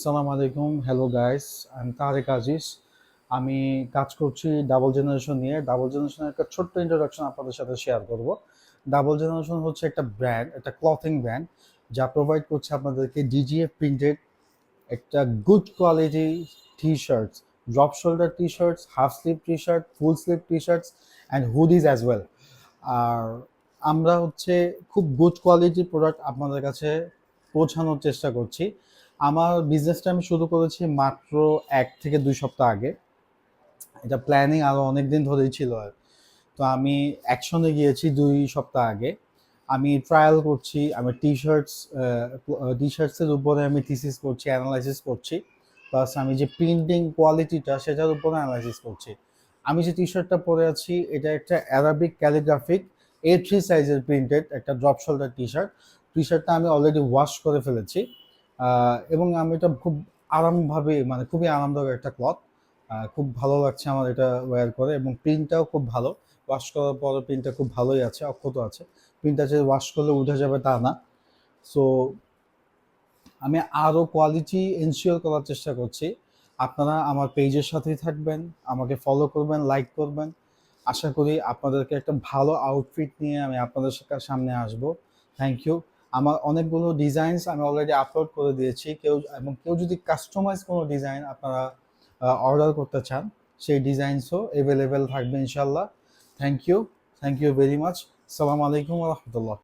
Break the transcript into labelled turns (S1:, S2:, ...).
S1: আসসালামু আলাইকুম। Hello guys আমি তারেক আজিজ আমি কাজ করছি ডাবল জেনারেশন নিয়ে। ডাবল জেনারেশনের একটা ছোট্ট ইন্ট্রোডাকশন আপনাদের সাথে শেয়ার করব। ডাবল জেনারেশন হচ্ছে একটা ব্র্যান্ড একটা ক্লথিং ব্র্যান্ড যা প্রোভাইড করছে আপনাদেরকে ডিজিএফ প্রিন্টেড একটা good quality T shirts drop shoulder T shirts half sleeve T shirt full sleeve T shirts and hoodies as well আর আমরা হচ্ছে খুব গুড কোয়ালিটির প্রোডাক্ট আপনাদের কাছে পৌঁছানোর চেষ্টা করছি। আমার বিজনেসটা আমি শুরু করেছি মাত্র এক থেকে দুই সপ্তাহ আগে। এটা প্ল্যানিং আরও অনেক দিন ধরেই ছিল। আর তো আমি অ্যাকশনে গিয়েছি দুই সপ্তাহ আগে। আমি ট্রায়াল করছি, আমি টি শার্টস টি শার্টসের উপরে আমি থিসিস করছি অ্যানালাইসিস করছি। প্লাস আমি যে প্রিন্টিং কোয়ালিটিটা সেটার উপরে অ্যানালাইসিস করছি। আমি যে টি শার্টটা পরে আছি, এটা একটা অ্যারাবিক ক্যালিগ্রাফিক এ থ্রি সাইজের প্রিন্টেড একটা drop shoulder T shirt T শার্টটা আমি অলরেডি ওয়াশ করে ফেলেছি। এবং আমি এটা খুব আরামভাবে মানে খুবই আরামদায়ক একটা ক্লথ খুব ভালো লাগছে আমার এটা ওয়্যার করে এবং প্রিন্টটাও খুব ভালো। ওয়াশ করার পর প্রিন্টটা খুব ভালোই আছে, অক্ষত আছে। প্রিন্টটা যে ওয়াশ করলে উঠে যাবে তা না। সো আমি আরও কোয়ালিটি এনশিওর করার চেষ্টা করছি। আপনারা আমার পেজের সাথেই থাকবেন, আমাকে ফলো করবেন লাইক করবেন। আশা করি আপনাদেরকে একটা ভালো আউটফিট নিয়ে আমি আপনাদের সামনে আসব। থ্যাংক ইউ আমার অনেকগুলো ডিজাইনস আমি অলরেডি আপলোড করে দিয়েছি। কেউ, এবং কেউ যদি কাস্টমাইজ কোনো ডিজাইন আপনারা অর্ডার করতে চান, সেই ডিজাইনসও অ্যাভেলেবেল থাকবে ইনশাল্লাহ thank you thank you very much সালাম আলাইকুম রহমতুল্লাহ।